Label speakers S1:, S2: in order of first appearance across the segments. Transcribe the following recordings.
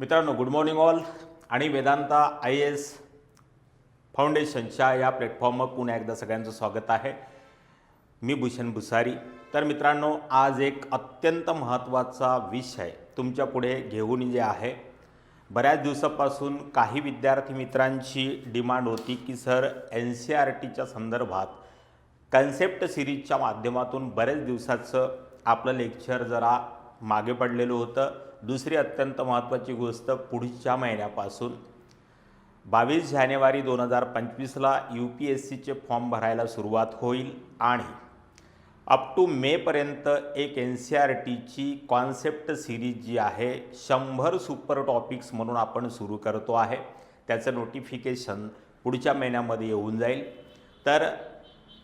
S1: मित्रांनो good morning all आणि Vedanta I S फाउंडेशनच्या या प्लॅटफॉर्मवर पुन्हा एकदा सगळ्यांचं स्वागत आहे. मी भूषण भुसारी. तर मित्रांनो आज एक अत्यंत महत्त्वाचा विषय तुमच्यापुढे घेऊन जे आहे. बऱ्याच दिवसापासून काही विद्यार्थी मित्रांची डिमांड होती की सर एन सी आर टीच्या संदर्भात कन्सेप्ट सिरीजच्या माध्यमातून बरेच दिवसाचं आपलं लेक्चर जरा मागे पडलेलं होतं. दुसरी अत्यंत महत्त्वाची गोष्ट पुढच्या महिन्यापासून. बावीस जानेवारी दोन हजार पंचवीसला यू पी एस सीचे फॉर्म भरायला सुरुवात होईल आणि अप टू मेपर्यंत एक एन सी आर टीची कॉन्सेप्ट सिरीज जी आहे शंभर सुपर टॉपिक्स म्हणून आपण सुरू करतो आहे. त्याचं नोटिफिकेशन पुढच्या महिन्यामध्ये येऊन जाईल. तर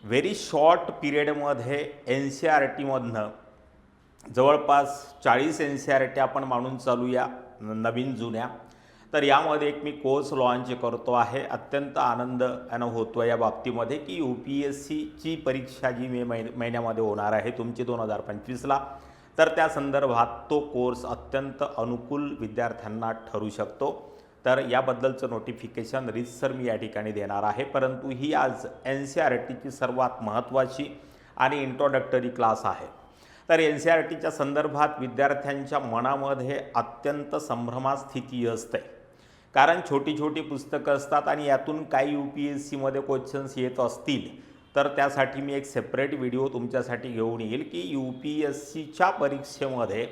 S1: व्हेरी शॉर्ट पिरियडमध्ये एन सी आर टीमधनं जवळपास चाळीस एन सी आर टी आपण मानून चालूया नवीन जुन्या. तर यामध्ये एक मी कोर्स लॉन्च करतो आहे. अत्यंत आनंद यानं होतो या बाबतीमध्ये की यू पी एस सीची परीक्षा जी मे महिन महिन्यामध्ये होणार आहे तुमची दोन हजार पंचवीसला तर त्या संदर्भात तो कोर्स अत्यंत अनुकूल विद्यार्थ्यांना ठरू शकतो. तर याबद्दलचं नोटिफिकेशन रितसर मी या ठिकाणी देणार आहे. परंतु ही आज एन सी आर टीची सर्वात महत्त्वाची आणि इंट्रोडक्टरी क्लास आहे. तर एन सी आर टीच्या संदर्भात विद्यार्थ्यांच्या मनामध्ये अत्यंत संभ्रमात स्थिती असते. कारण छोटी छोटी पुस्तकं असतात आणि यातून काही यू पी एस सीमध्ये क्वेश्चन्स येत असतील तर त्यासाठी मी एक सेपरेट व्हिडिओ तुमच्यासाठी घेऊन येईल की यू पी एस सीच्या परीक्षेमध्ये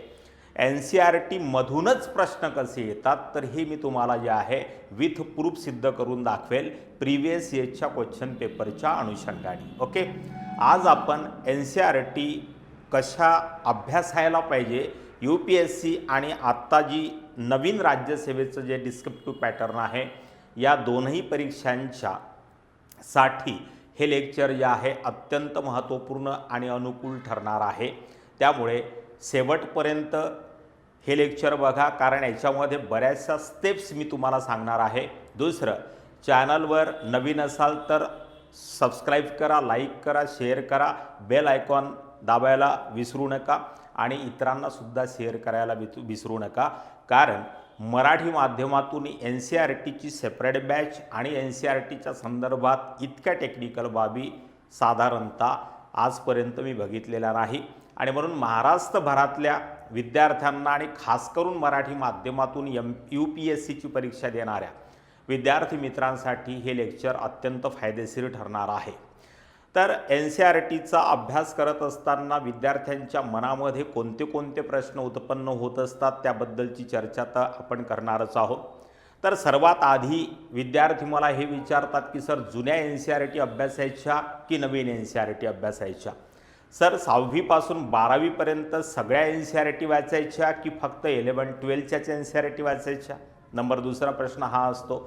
S1: एन सी आर टीमधूनच प्रश्न कसे येतात तर हे मी तुम्हाला जे आहे विथ प्रूफ सिद्ध करून दाखवेल प्रिव्हियस इयरच्या क्वेश्चन पेपरच्या अनुषंगाने. ओके आज आपण एन सी आर टी कशा अभ्यासायला पाहिजे? यू पी एस सी आणि आत्ता जी नवीन राज्यसेवेचं जे डिस्क्रिप्टिव्ह पॅटर्न आहे या दोनही परीक्षांच्या साठी हे लेक्चर जे आहे अत्यंत महत्त्वपूर्ण आणि अनुकूल ठरणार आहे. त्यामुळे शेवटपर्यंत हे लेक्चर बघा कारण याच्यामध्ये बऱ्याचशा स्टेप्स मी तुम्हाला सांगणार आहे. दुसरं चॅनलवर नवीन असाल तर सबस्क्राईब करा लाईक करा शेअर करा बेल आयकॉन दाबायला विसरू नका आणि इतरांनासुद्धा शेअर करायला वित विसरू नका. कारण मराठी माध्यमातून एन सी आर टीची सेपरेट बॅच आणि एन सी आर टीच्या संदर्भात इतक्या टेक्निकल बाबी साधारणतः आजपर्यंत मी बघितलेल्या नाही. आणि म्हणून महाराष्ट्रभरातल्या विद्यार्थ्यांना आणि खास करून मराठी माध्यमातून एम यू पी एस सीची परीक्षा देणाऱ्या विद्यार्थी मित्रांसाठी हे लेक्चर अत्यंत फायदेशीर ठरणार आहे. तर एन सी आर टीचा अभ्यास करत असताना विद्यार्थ्यांच्या मनामध्ये कोणते कोणते प्रश्न उत्पन्न होत असतात त्याबद्दलची चर्चा तर आपण करणारच आहोत. तर सर्वात आधी विद्यार्थी मला हे विचारतात की सर जुन्या एन सी आर टी अभ्यासायच्या की नवीन एन सी आर टी अभ्यासायच्या सर सहावीपासून बारावीपर्यंत सगळ्या एन सी आर टी वाचायच्या की फक्त इलेवन ट्वेल्थच्याच एन सी आर टी वाचायच्या? नंबर दुसरा प्रश्न हा असतो.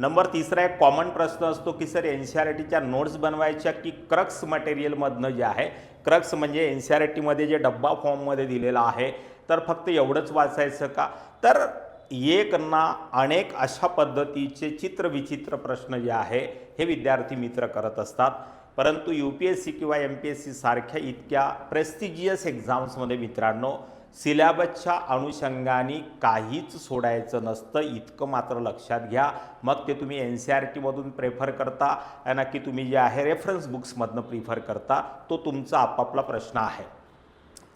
S1: नंबर तिसरा एक कॉमन प्रश्न असतो की सर एन सी आर टीच्या नोट्स बनवायच्या की क्रक्स मटेरियलमधनं जे आहे? क्रक्स म्हणजे एन सी आर टीमध्ये जे डब्बा फॉर्ममध्ये दिलेला आहे तर फक्त एवढंच वाचायचं का? तर एक ना अनेक अशा पद्धतीचे चित्रविचित्र प्रश्न जे आहे हे विद्यार्थी मित्र करत असतात. परंतु यू पी एस सी किंवा एम पी एस सी सारख्या इतक्या प्रेस्टिजियस एक्झाम्समध्ये मित्रांनो सिलॅबसच्या अनुषंगाने काहीच सोडायचं नसतं. इतकं मात्र लक्षात घ्या. मग ते तुम्ही एन सी आर टीमधून प्रेफर करता. ना की तुम्ही जे आहे रेफरन्स बुक्समधनं प्रिफर करता. तो तुमचा आपापला प्रश्न आहे.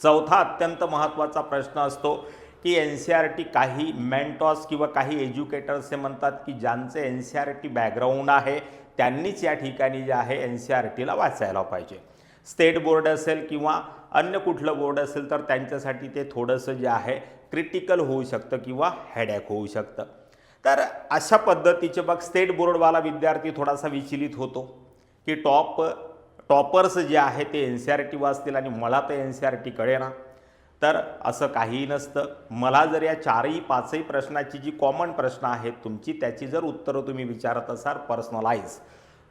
S1: चौथा अत्यंत महत्त्वाचा प्रश्न असतो की एन सी आर टी काही मेंटॉस किंवा काही एज्युकेटर्स हे म्हणतात की ज्यांचं N C R T background आहे त्यांनीच या ठिकाणी जे आहे एन सी आर टीला वाचायला पाहिजे. स्टेट बोर्ड असेल किंवा अन्य कुठलं बोर्ड असेल तर त्यांच्यासाठी ते थोडंसं जे आहे क्रिटिकल होऊ शकतं किंवा हॅडॅक होऊ शकतं. तर अशा पद्धतीचे बघ स्टेट बोर्डवाला विद्यार्थी थोडासा विचलित होतो की टॉप टॉपर्स जे आहे ते एन सी आर टी वाचतील आणि मला तर एन सी आर टी कळेना. तर असं काहीही नसतं. मला जर या चारही पाचही प्रश्नाची जी कॉमन प्रश्न आहेत तुमची त्याची जर उत्तरं तुम्ही विचारत असाल पर्सनलाइज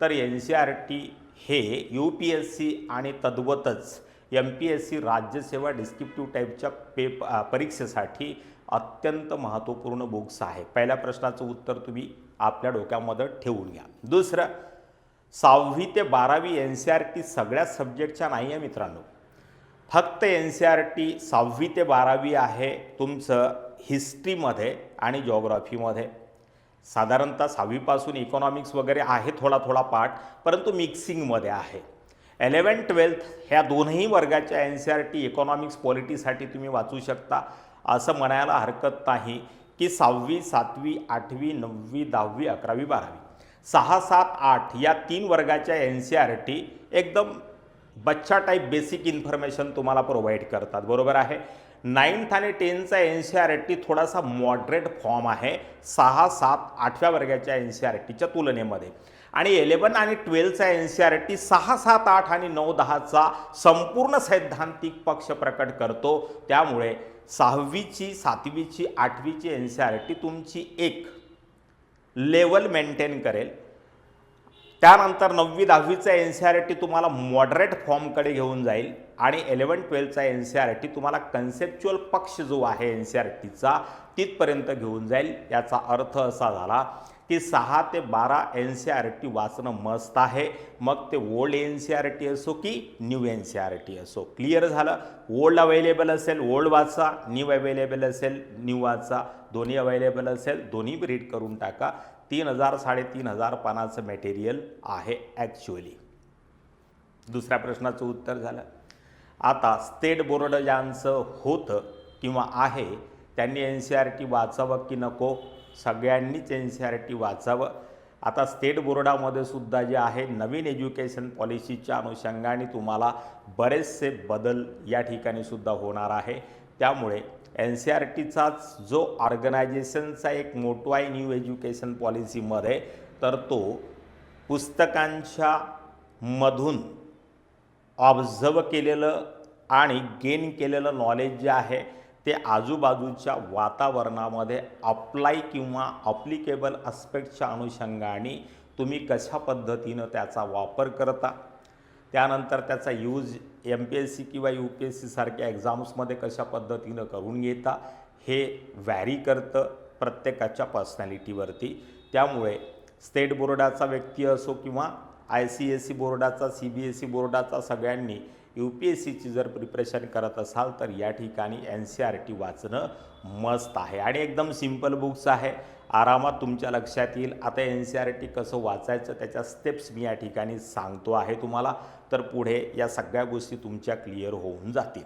S1: तर एन सी आर टी हे यू पी एस सी आणि तद्वतच एम पी एस सी राज्यसेवा डिस्क्रिप्टिव्ह टाईपच्या पेप परीक्षेसाठी अत्यंत महत्त्वपूर्ण बुक्स आहे. पहिल्या प्रश्नाचं उत्तर तुम्ही आपल्या डोक्यामध्ये ठेवून घ्या. दुसरं सहावी ते बारावी एन सी आर टी सगळ्या सब्जेक्टच्या नाही आहे मित्रांनो. फक्त एन सी आर टी सहावी ते बारावी आहे तुमचं हिस्ट्रीमध्ये आणि जॉग्रॉफीमध्ये साधारणतः सहावीपासून इकॉनॉमिक्स वगैरे आहे थोडा थोडा पाठ परंतु मिक्सिंगमध्ये आहे. एलेवन ट्वेल्थ ह्या दोनही वर्गाच्या N C R T economics पॉलिटीसाठी तुम्ही वाचू शकता. असं म्हणायला हरकत नाही की सहावी सातवी आठवी नववी दहावी अकरावी बारावी. सहा सात आठ या तीन वर्गाच्या एन सी आर टी एकदम बच्चा टाईप बेसिक इन्फॉर्मेशन तुम्हाला प्रोव्हाइड करतात. बरोबर आहे? नाईन्थ आणि टेनचा एन सी आर टी थोडासा मॉडरेट फॉर्म आहे. सहा सात आठव्या वर्गाच्या एन सी आर टीच्या तुलनेमध्ये. आणि इलेवन आणि ट्वेल्थचा एन सी आर टी सहा सात आठ आणि नऊ दहाचा संपूर्ण सैद्धांतिक पक्ष प्रकट करतो. त्यामुळे सहावीची सातवीची आठवीची एन सी आर टी तुमची एक लेवल मेंटेन करेल. त्यानंतर नववी दहावीचा एन सी आर टी तुम्हाला मॉडरेट फॉर्मकडे घेऊन जाईल. आणि इलेवन ट्वेल्थचा एन सी आर टी तुम्हाला कन्सेप्च्युअल पक्ष जो आहे एन सी आर टीचा तिथपर्यंत घेऊन जाईल. याचा अर्थ असा झाला की सहा ते बारा एन सी आर टी वाचणं मस्त आहे. मग ते old N C R T असो की new N C R T असो. क्लिअर झालं? ओल्ड अवेलेबल असेल ओल्ड वाचा. न्यू अवेलेबल असेल न्यू वाचा. दोन्ही अवेलेबल असेल दोन्ही रीड करून टाका. तीन हजार साडेतीन हजार पानाचं मटेरियल आहे ॲक्च्युअली दुसऱ्या प्रश्नाचं उत्तर झालं. आता स्टेट बोर्ड ज्यांचं होतं किंवा आहे त्यांनी एन सी आर टी वाचावं की नको? सगळ्यांनीच एन सी आर टी वाचावं. आता स्टेट बोर्डामध्ये सुद्धा जे आहे नवीन एज्युकेशन पॉलिसीच्या अनुषंगाने तुम्हाला बरेचसे बदल या ठिकाणी सुद्धा होणार आहे. त्यामुळे एन सी आर टीचाच जो ऑर्गनायझेशनचा एक मोठो आहे न्यू एज्युकेशन पॉलिसीमध्ये तर तो पुस्तकांच्या मधून ऑब्झर्व केलेलं आणि गेन केलेलं नॉलेज जे आहे ते आजूबाजूच्या वातावरणामध्ये अप्लाय किंवा अप्लिकेबल अस्पेक्टच्या अनुषंगाने तुम्ही कशा पद्धतीनं त्याचा वापर करता? त्यानंतर त्याचा use M P S C किंवा यू पी एस सीसारख्या एक्झाम्समध्ये कशा पद्धतीनं करून घेता हे व्हॅरी करतं प्रत्येकाच्या पर्सनॅलिटीवरती त्यामुळे स्टेट बोर्डाचा व्यक्ती असो किंवा आय सी एस सी बोर्डाचा सी बी एस सी बोर्डाचा सगळ्यांनी यू पी एस सीची जर प्रिपरेशन करत असाल तर या ठिकाणी एन सी आर टी वाचणं मस्त आहे. आणि एकदम सिंपल बुक्स आहे. आरामात तुमच्या लक्षात येईल. आता एन सी आर टी कसं वाचायचं त्याच्या स्टेप्स मी या ठिकाणी सांगतो आहे तुम्हाला. तर पुढे या सगळ्या गोष्टी तुमच्या क्लिअर होऊन जातील.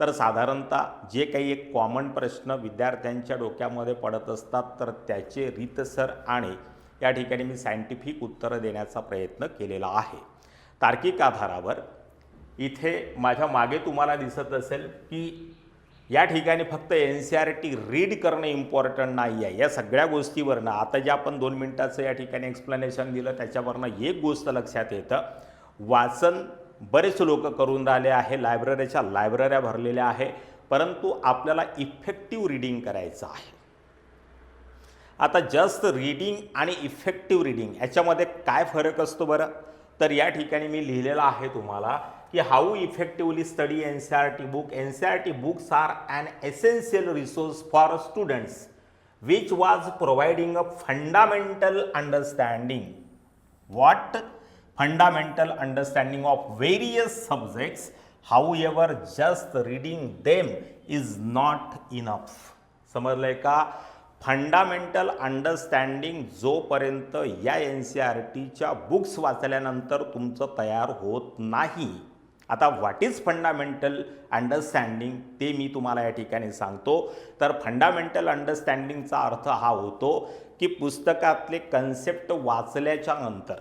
S1: तर साधारणतः जे काही एक कॉमन प्रश्न विद्यार्थ्यांच्या डोक्यामध्ये पडत असतात तर त्याचे रीतसर आणि या ठिकाणी मी सायंटिफिक उत्तरं देण्याचा प्रयत्न केलेला आहे. तार्किक आधारावर इथे माझ्या मागे तुम्हाला दिसत असेल की या ठिकाणी फक्त N C R T read करणं इम्पॉर्टंट नाही आहे. या सगळ्या गोष्टीवरनं आता जे आपण दोन मिनटाचं या ठिकाणी एक्सप्लेनेशन दिलं त्याच्यावरनं एक गोष्ट लक्षात येतं. वाचन बरेच लोक करून राहिले आहे लायब्ररीच्या लायब्रऱ्या भरलेल्या आहे परंतु आपल्याला इफेक्टिव्ह रीडिंग करायचं आहे. आता जस्ट रीडिंग आणि इफेक्टिव्ह रीडिंग याच्यामध्ये काय फरक असतो बरं? तर या ठिकाणी मी लिहिलेलं आहे तुम्हाला की how effectively study N C R T book N C R T books are an essential resource for students which was providing a fundamental understanding what fundamental understanding of understanding subjects however just reading them is not enough समजलं आहे का? Fundamental understanding जोपर्यंत या N C R टीच्या books वाचल्यानंतर तुमचं तयार होत नाही. आता व्हॉट इज फंडामेंटल अंडरस्टँडिंग ते मी तुम्हाला या ठिकाणी सांगतो. तर फंडामेंटल अंडरस्टँडिंगचा अर्थ हा होतो की पुस्तकातले कन्सेप्ट वाचल्याच्या नंतर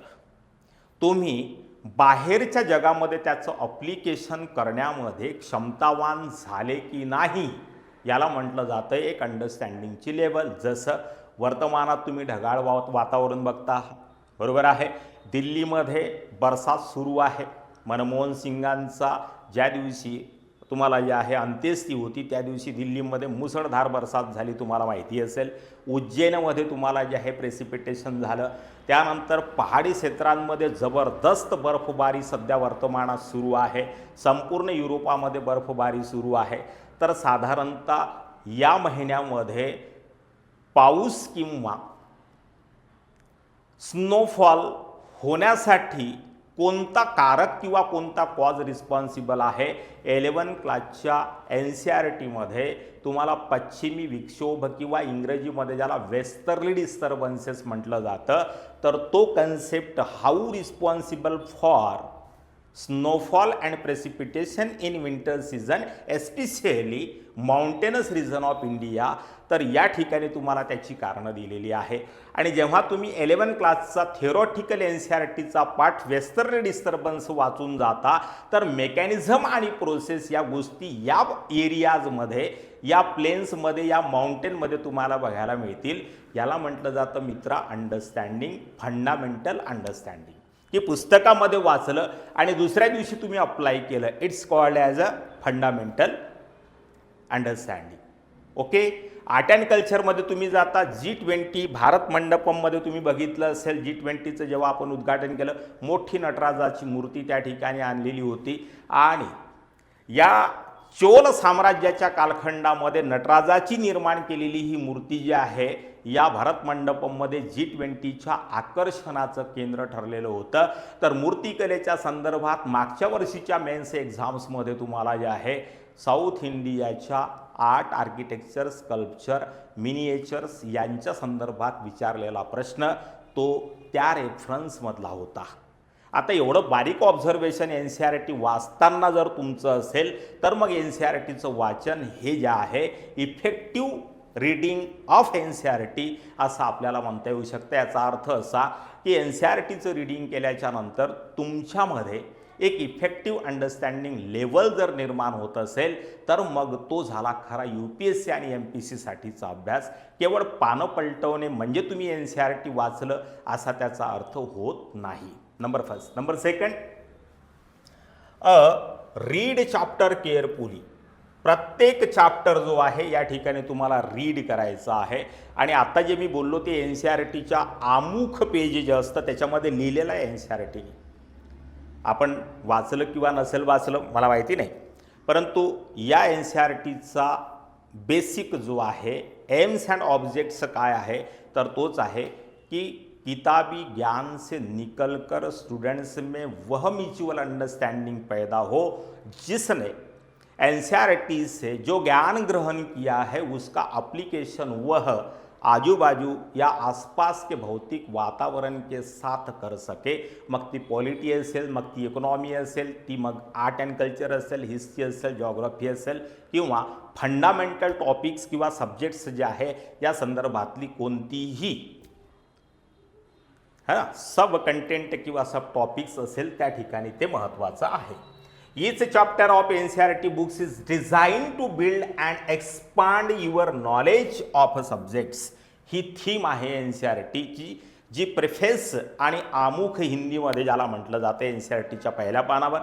S1: तुम्ही बाहेरच्या जगामध्ये त्याचं अप्लिकेशन करण्यामध्ये क्षमतावान झाले की नाही? याला म्हटलं जातं एक अंडरस्टँडिंगची लेवल जसं वर्तमानात तुम्ही ढगाळ वा वातावरण बघता बरोबर आहे? दिल्लीमध्ये बरसात सुरू आहे. मनमोहन सिंगांचा ज्या दिवशी तुम्हाला जे आहे अंत्येष्टी होती त्या दिवशी दिल्लीमध्ये मुसळधार बरसात झाली तुम्हाला माहिती असेल. उज्जैनमध्ये तुम्हाला जे आहे प्रेसिपिटेशन झालं. त्यानंतर पहाडी क्षेत्रांमध्ये जबरदस्त बर्फबारी सध्या वर्तमानात सुरू आहे. संपूर्ण युरोपामध्ये बर्फबारी सुरू आहे. तर साधारणतः या महिन्यामध्ये पाऊस किंवा स्नोफॉल होण्यासाठी कोणता कारक किंवा कोणता कॉज रिस्पॉन्सिबल आहे? एलेवन क्लासच्या एन सी आर टीमध्ये तुम्हाला पश्चिमी विक्षोभ किंवा इंग्रजीमध्ये ज्याला वेस्टर्ली डिस्टर्बन्सेस म्हटलं जातं तर तो concept how responsible for snowfall and precipitation in winter season especially mountainous region of India तर या ठिकाणी तुम्हाला त्याची कारणं दिलेली आहे. आणि जेव्हा तुम्ही एलेवन क्लासचा थेरॉटिकल एन सी आर टीचा पाठ वेस्टर्न डिस्टर्बन्स वाचून जाता तर मेकॅनिझम आणि प्रोसेस या गोष्टी या एरियाजमध्ये या प्लेन्समध्ये या माउंटेनमध्ये तुम्हाला बघायला मिळतील. याला म्हटलं जातं मित्रा अंडरस्टँडिंग फंडामेंटल अंडरस्टँडिंग की पुस्तकामध्ये वाचलं आणि दुसऱ्या दिवशी तुम्ही अप्लाय केलं. It's called as a fundamental understanding okay art and कल्चरमध्ये तुम्ही जाता जी ट्वेंटी भारत मंडपममध्ये तुम्ही बघितलं असेल जी ट्वेंटीचं जेव्हा आपण उद्घाटन केलं मोठी नटराजाची मूर्ती त्या ठिकाणी आणलेली होती. आणि या चोल साम्राज्याच्या कालखंडामध्ये नटराजाची निर्माण केलेली ही मूर्ती जी आहे या भारत मंडपममध्ये जी ट्वेंटीच्या आकर्षणाचं केंद्र ठरलेलं होतं. तर मूर्तिकलेच्या संदर्भात मागच्या वर्षीच्या मेन्स एक्झाम्समध्ये तुम्हाला जे आहे साऊथ इंडियाच्या आर्ट आर्किटेक्चर स्कल्पचर मिनिएचर्स यांच्या संदर्भात विचारलेला प्रश्न तो त्या रेफरन्समधला होता. आता एवढं बारीक observation N C R T वाचताना जर तुमचं असेल तर मग एन सी आर टीचं वाचन हे जे आहे effective reading of N C R T असं आपल्याला म्हणता येऊ शकतं. याचा अर्थ असा की एन सी आर टीचं रीडिंग केल्याच्यानंतर तुमच्यामध्ये एक इफेक्टिव्ह अंडरस्टँडिंग लेवल जर निर्माण होत असेल तर मग तो झाला खरा यू पी एस सी आणि एम पी सीसाठीचा अभ्यास. केवळ पानं पलटवणे म्हणजे तुम्ही एन सी आर टी वाचलं असा त्याचा अर्थ होत नाही. Number first number second a read chapter carefully प्रत्येक चॅप्टर जो आहे या ठिकाणी तुम्हाला रीड करायचं आहे. आणि आता जे मी बोललो ते एन सी आर टीच्या आमुख पेज जे असतं त्याच्यामध्ये लिहिलेलं आहे एन सी आर टीने आपण वाचलं किंवा नसेल वाचलं मला माहिती नाही. परंतु या एन सी आर टीचा बेसिक जो आहे एम्स अँड ऑब्जेक्ट्स काय आहे तर तोच आहे की किताबी ज्ञान से निकल कर स्टूडेंट्स में वह म्यूचुअल अंडरस्टैंडिंग पैदा हो, जिसने एन से जो ज्ञान ग्रहण किया है, उसका अप्लीकेशन वह आजू बाजू या आसपास के भौतिक वातावरण के साथ कर सके। मग ती पॉलिटी असेल मग ती इकॉनॉमी असेल ती मग आर्ट अँड कल्चर असेल हिस्ट्री असेल जॉग्रफी असेल किंवा फंडामेंटल टॉपिक्स किंवा सब्जेक्ट्स जे आहे या संदर्भातली कोणतीही है ना? सब कंटेंट किंवा सब टॉपिक्स असेल त्या ठिकाणी ते महत्त्वाचं आहे. Each chapter of N C R T books is design to build and expand your knowledge of subjects he theme आहे एन सी आर टीची जी प्रिफेन्स आणि आमुख हिंदीमध्ये ज्याला म्हटलं जातं एन सी आर टीच्या पहिल्या पानावर.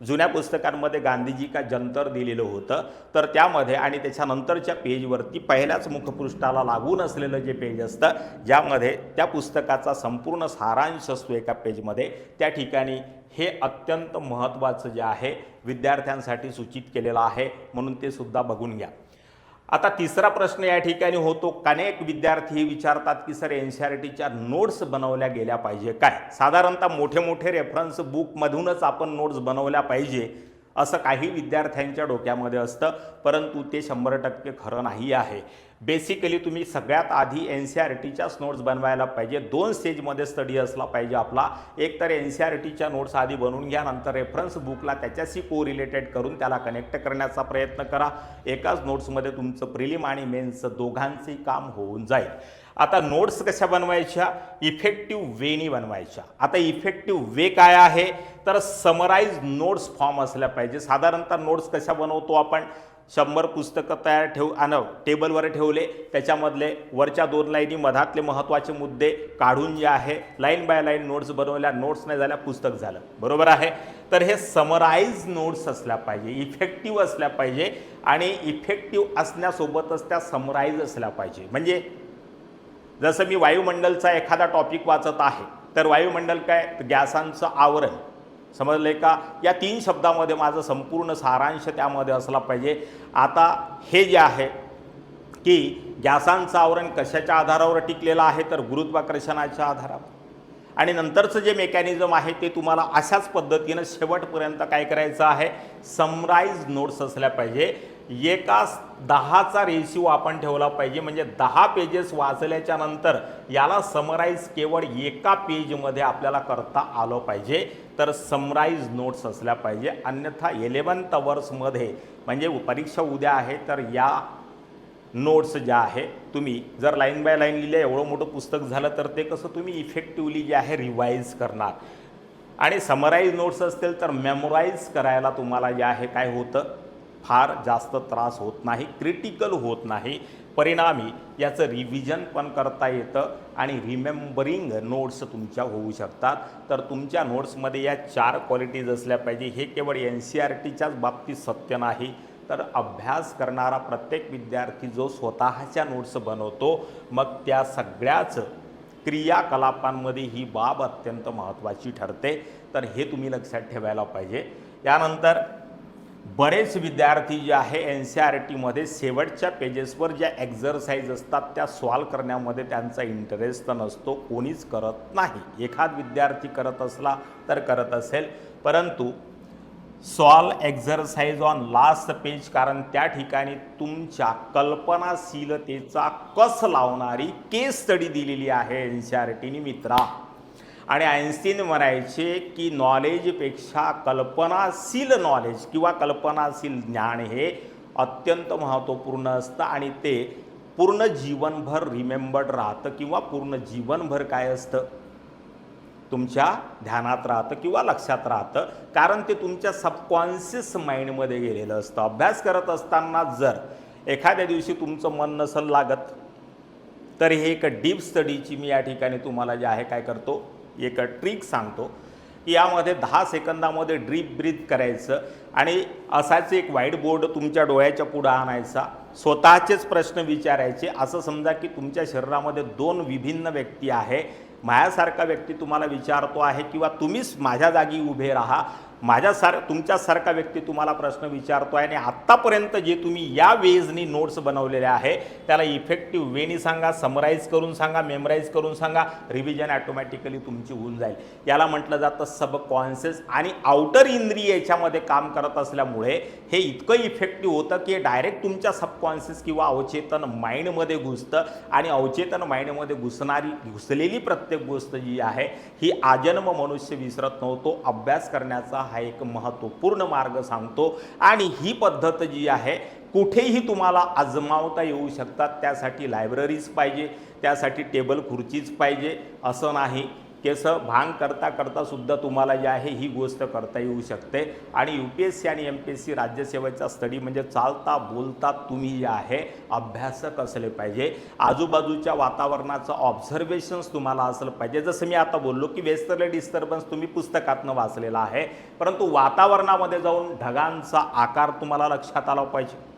S1: जुन्या पुस्तकांमध्ये गांधीजी का जंतर दिलेलं होतं तर त्यामध्ये आणि त्याच्यानंतरच्या पेजवरती पहिल्याच मुखपृष्ठाला लागून असलेलं जे पेज असतं ज्यामध्ये त्या पुस्तकाचा संपूर्ण सारांश असतो एका पेजमध्ये त्या ठिकाणी हे अत्यंत महत्त्वाचं जे आहे विद्यार्थ्यांसाठी सूचित केलेलं आहे म्हणून ते सुद्धा बघून घ्या. आता तिसरा प्रश्न या ठिकाणी होतो अनेक विद्यार्थी हे विचारतात की सर एन सी आर टीच्या नोट्स बनवल्या गेल्या पाहिजे काय? साधारणतः मोठे मोठे रेफरन्स बुकमधूनच आपण नोट्स बनवल्या पाहिजे. असं काही विद्यार्थ्यांच्या डोक्यामध्ये असतं परंतु ते शंभर टक्के खरं नाही आहे. बेसिकली तुम्ही सगळ्यात आधी एन सी आर टीच्याच नोट्स बनवायला पाहिजे. दोन स्टेजमध्ये स्टडी असला पाहिजे आपला. एक तर एन सी आर टीच्या नोट्स आधी बनवून घ्या नंतर रेफरन्स बुकला त्याच्याशी को रिलेटेड करून त्याला कनेक्ट करण्याचा प्रयत्न करा. एकाच नोट्समध्ये तुमचं प्रिलिम आणि मेन्सचं दोघांचंही काम होऊन जाईल. आता नोट्स कशा बनवायच्या? इफेक्टिव्ह वेनी बनवायच्या. आता इफेक्टिव्ह वे काय आहे? तर समराईज नोट्स फॉर्म असल्या पाहिजे. साधारणतः नोट्स कशा बनवतो आपण? शंभर पुस्तकं तयार ठेवू आण टेबलवर ठेवले. त्याच्यामधले वरच्या दोन लाईनी मधातले महत्त्वाचे मुद्दे काढून जे आहे लाईन बाय लाईन नोट्स बनवल्या नोट्स नाही झाल्या पुस्तक झालं. बरोबर आहे? तर हे समराईज नोट्स असल्या पाहिजे इफेक्टिव्ह असल्या पाहिजे आणि इफेक्टिव्ह असण्यासोबतच त्या समराईज असल्या पाहिजे. म्हणजे जसं मी वायुमंडलचा एखादा टॉपिक वाचत आहे तर वायुमंडल काय? गॅसांचं आवरण. समजलं का? या तीन शब्दामध्ये माझं संपूर्ण सारांश त्यामध्ये असला पाहिजे. आता हे जे आहे की गॅसांचं आवरण कशाच्या आधारावर टिकलेलं आहे तर गुरुत्वाकर्षणाच्या आधारावर. आणि नंतरचं जे मेकॅनिझम आहे ते तुम्हाला अशाच पद्धतीनं शेवटपर्यंत काय करायचं आहे? समराईज नोट्स असल्या पाहिजे. एका दहाचा रेशिओ आपण ठेवला पाहिजे. म्हणजे दहा पेजेस वाचल्याच्या नंतर याला समराईज केवळ एका पेजमध्ये आपल्याला करता आलं पाहिजे. तर समराईज नोट्स असल्या पाहिजे. अन्यथा इलेवन्थ अवर्समध्ये म्हणजे परीक्षा उद्या आहे तर या नोट्स ज्या आहे तुम्ही जर लाईन बाय लाईन लिहिलं एवढं मोठं पुस्तक झालं तर ते कसं तुम्ही इफेक्टिवली जे आहे रिवाईज करणार. आणि समराईज नोट्स असतील तर मेमोराईज करायला तुम्हाला जे आहे काय होतं? फार जास्त त्रास होत नाही क्रिटिकल होत नाही. परिणामी याचं रिव्हिजन पण करता येतं आणि रिमेंबरिंग नोट्स तुमच्या होऊ शकतात. तर तुमच्या नोट्समध्ये या चार क्वालिटीज असल्या पाहिजे. हे केवळ एन सी आर टीच्याच बाबतीत सत्य नाही. तर अभ्यास करणारा प्रत्येक विद्यार्थी जो स्वतःच्या नोट्स बनवतो मग त्या सगळ्याच क्रियाकलापांमध्ये ही बाब अत्यंत महत्त्वाची ठरते. तर हे तुम्ही लक्षात ठेवायला पाहिजे. यानंतर बरेच विद्यार्थी जे आहे एन सी आर टीमध्ये शेवटच्या पेजेसवर ज्या एक्झरसाईज असतात त्या सॉल्व करण्यामध्ये त्यांचा इंटरेस्ट नसतो कोणीच करत नाही. एखाद विद्यार्थी करत असला तर करत असेल. परंतु solve exercise on last page कारण त्या ठिकाणी तुमच्या कल्पनाशीलतेचा कस लावणारी केस स्टडी दिलेली आहे एन सी आर टीने मित्रा. आणि आईन्स्टीन म्हणायचे की नॉलेजपेक्षा कल्पनाशील नॉलेज किंवा कल्पनाशील ज्ञान हे अत्यंत महत्त्वपूर्ण असतं आणि ते पूर्ण जीवनभर रिमेंबर्ड राहतं किंवा पूर्ण जीवनभर काय असतं? तुमच्या ध्यानात राहतं किंवा लक्षात राहतं. कारण ते तुमच्या सबकॉन्शियस माइंडमध्ये गेलेलं असतं. अभ्यास करत असताना जर एखाद्या दिवशी तुमचं मन नसल लागत तर हे एक डीप स्टडीची मी या ठिकाणी तुम्हाला जे आहे काय करतो? एक ट्रिक सांगतो की यामध्ये दहा सेकंदामध्ये ड्रीप ब्रीथ करायचं आणि असाच एक व्हाईट बोर्ड तुमच्या डोळ्याच्या पुढं आणायचा स्वतःचेच प्रश्न विचारायचे. असं समजा की तुमच्या शरीरामध्ये दोन विभिन्न व्यक्ती आहे माझ्यासारखा व्यक्ती तुम्हाला विचारतो आहे किंवा तुम्हीच माझ्या जागी उभे राहा माझ्यासार तुमच्यासारखा व्यक्ती तुम्हाला प्रश्न विचारतो आहे आणि आत्तापर्यंत जे तुम्ही या वेजनी नोट्स बनवलेले आहे त्याला इफेक्टिव्ह वेनी सांगा समराईज करून सांगा मेमराईज करून सांगा रिव्हिजन ॲटोमॅटिकली तुमची होऊन जाईल. याला म्हटलं जातं सबकॉन्शियस आणि आउटर इंद्रिय याच्यामध्ये काम करत असल्यामुळे हे इतकं इफेक्टिव्ह होतं की डायरेक्ट तुमच्या सबकॉन्शियस किंवा अवचेतन माइंडमध्ये घुसतं आणि अवचेतन माइंडमध्ये घुसणारी घुसलेली प्रत्येक गोष्ट जी आहे ही आजन्म मनुष्य विसरत नव्हतो अभ्यास करण्याचा हा एक महत्त्वपूर्ण मार्ग सांगतो. आणि ही पद्धत जी आहे कुठेही तुम्हाला आजमावता येऊ शकतात. त्यासाठी लायब्ररीज पाहिजे त्यासाठी टेबल खुर्चीच पाहिजे. असं नाही. केसं भांग करता करता सुद्धा तुम्हाला जे आहे ही गोष्ट करता येऊ शकते. आणि यू पी एस सी आणि एम पी एस सी राज्यसेवेचा स्टडी म्हणजे चालता बोलता तुम्ही जे आहे अभ्यासक असले पाहिजे. आजूबाजूच्या वातावरणाचं ऑब्झर्वेशन्स तुम्हाला असलं पाहिजे. जसं मी आता बोललो की वेस्टर्ले डिस्टर्बन्स तुम्ही पुस्तकातनं वाचलेला आहे. परंतु वातावरणामध्ये जाऊन ढगांचा आकार तुम्हाला लक्षात आला पाहिजे.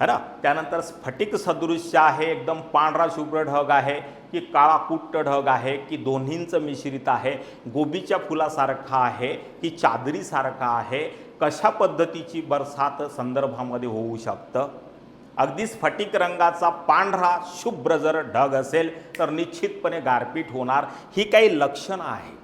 S1: है ना? त्यानंतर स्फटिक सदृश्य आहे. एकदम पांढरा शुभ्र ढग आहे. की काळाकुट्ट ढग आहे की दोन्हींचं मिश्रित आहे गोबीच्या फुलासारखा आहे की चादरीसारखा आहे कशा पद्धतीची बरसात संदर्भामध्ये होऊ शकतं? अगदी स्फटिक रंगाचा पांढरा शुभ्र जर ढग असेल तर निश्चितपणे गारपीट होणार. ही काही लक्षणं आहे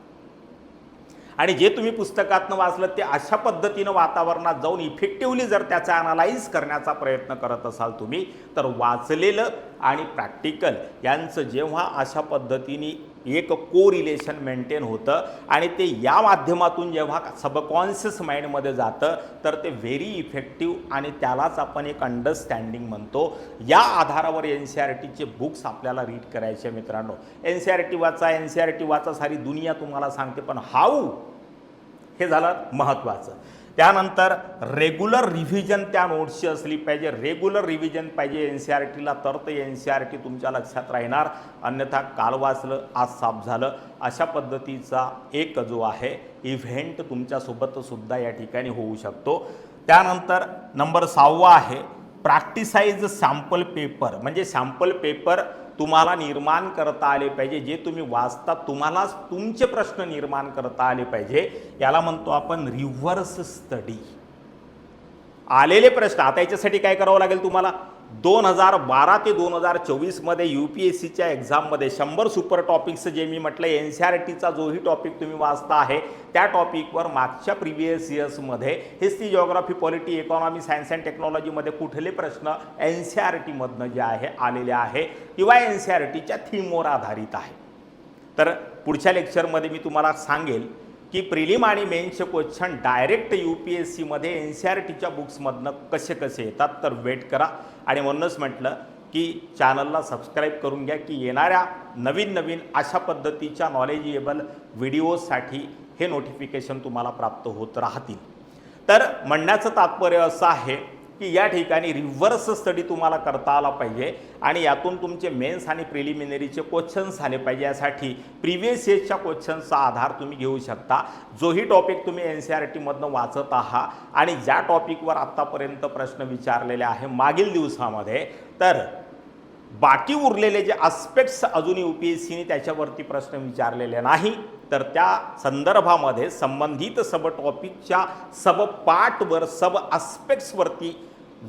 S1: आणि जे तुम्ही पुस्तकातनं वाचलं ते अशा पद्धतीनं वातावरणात जाऊन इफेक्टिव्हली जर त्याचा अनालाइज करण्याचा प्रयत्न करत असाल तुम्ही तर वाचलेलं आणि प्रॅक्टिकल यांचं जेव्हा अशा पद्धतीने एक को रिलेशन मेंटेन होतं. आणि ते या माध्यमातून जेव्हा सबकॉन्शियस माइंडमध्ये जातं तर ते व्हेरी इफेक्टिव्ह आणि त्यालाच आपण एक अंडरस्टँडिंग म्हणतो. या आधारावर एन सी आर टीचे बुक्स आपल्याला रीड करायचे मित्रांनो. एन सी आर टी वाचा एन सी आर टी वाचा सारी दुनिया तुम्हाला सांगते पण हाऊ हे झालं महत्त्वाचं त्यानंतर रेग्युलर रिव्हिजन त्या नोट्सची असली पाहिजे. रेग्युलर रिव्हिजन पाहिजे. एन सी आर टीला तर ते एन सी आर टी तुमच्या लक्षात राहणार. अन्यथा काल वाचलं आज साफ झालं. अशा पद्धतीचा एक जो आहे इव्हेंट तुमच्यासोबतसुद्धा या ठिकाणी होऊ शकतो. त्यानंतर नंबर सहावा आहे प्रॅक्टिसाईज सॅम्पल पेपर म्हणजे सॅम्पल पेपर तुम्हाला निर्माण करता आले पाहिजे. जे तुम्ही वाचता तुम्हालाच तुमचे प्रश्न निर्माण करता आले पाहिजे. याला म्हणतो आपण रिव्हर्स स्टडी आलेले प्रश्न. आता याच्यासाठी काय करावं लागेल तुम्हाला? दोन हजार बारा ते दोन हजार चोवीसमध्ये यू पी एस सीच्या एक्झाममध्ये शंभर सुपर टॉपिक्स जे मी म्हटलं एन सी आर टीचा जोही टॉपिक तुम्ही वाचता आहे त्या टॉपिकवर मागच्या previous इयर्समध्ये history geography polity economy science and टेक्नॉलॉजीमध्ये कुठले प्रश्न एन सी आर टीमधनं जे आहे आलेले आहे किंवा एन सी आर टीच्या थीमवर आधारित आहे. तर पुढच्या लेक्चरमध्ये मी तुम्हाला सांगेल की प्रिलिम आणि मेन्सचे question direct U P S सीमध्ये एन सी आर टीच्या बुक्समधनं कसे कसे येतात तर वेट करा. आणि म्हणूनच म्हटलं की चॅनलला सबस्क्राईब करून घ्या की येणाऱ्या नवीन नवीन अशा पद्धतीच्या नॉलेजेबल व्हिडिओसाठी हे नोटिफिकेशन तुम्हाला प्राप्त होत राहतील. तर म्हणण्याचं तात्पर्य असं आहे की या ठिकाणी रिव्हर्स स्टडी तुम्हाला करता आला पाहिजे. आणि यातून तुमचे मेन्स आणि प्रिलिमिनरीचे क्वेश्चन्स आले पाहिजे. यासाठी प्रिव्हियस इयर्सच्या क्वेश्चन्सचा आधार तुम्ही घेऊ शकता. जोही टॉपिक तुम्ही एन सी आर टीमधनं वाचत आहात आणि ज्या टॉपिकवर आत्तापर्यंत प्रश्न विचारलेले आहे मागील दिवसामध्ये तर बाकी उरलेले जे आस्पेक्ट्स अजून यू पी एस सीने त्याच्यावरती प्रश्न विचारलेले नाही. तर त्या संदर्भामध्ये संबंधित सब टॉपिकच्या सब पार्टवर सब आस्पेक्ट्सवरती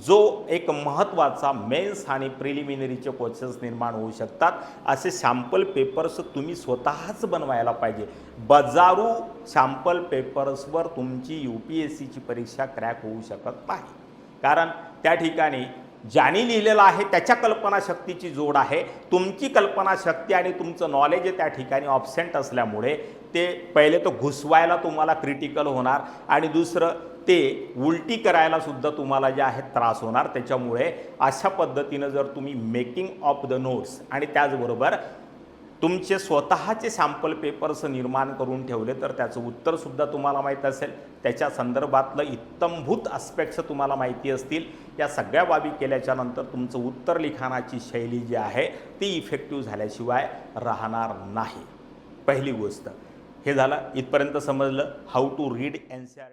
S1: जो एक महत्त्वाचा मेन्स आणि प्रिलिमिनरीचे क्वेश्चन्स निर्माण होऊ शकतात असे सॅम्पल पेपर्स तुम्ही स्वतःच बनवायला पाहिजे. बजारू सॅम्पल पेपर्सवर तुमची यू पी एस सीची परीक्षा क्रॅक होऊ शकत नाही. कारण त्या ठिकाणी ज्याने लिहिलेलं आहे त्याच्या कल्पनाशक्तीची जोड आहे. तुमची कल्पनाशक्ती आणि तुमचं नॉलेज त्या ठिकाणी ऑब्सेंट असल्यामुळे ते पहिले तर घुसवायला तुम्हाला क्रिटिकल होणार आणि दुसरं ते उलटी करायला सुद्धा तुम्हाला जे आहे त्रास होणार. त्याच्यामुळे अशा पद्धतीनं जर तुम्ही मेकिंग ऑफ द नोट्स आणि त्याचबरोबर तुमचे स्वतःचे सॅम्पल पेपर्स निर्माण करून ठेवले तर त्याचं उत्तरसुद्धा तुम्हाला माहीत असेल. त्याच्या संदर्भातलं इत्तमभूत आस्पेक्ट्स तुम्हाला माहिती असतील. या सगळ्या बाबी केल्याच्यानंतर तुमचं उत्तर लिखाणाची शैली जी आहे ती इफेक्टिव्ह झाल्याशिवाय राहणार नाही. पहिली गोष्ट. हे झालं. इथपर्यंत समजलं. How to read N C R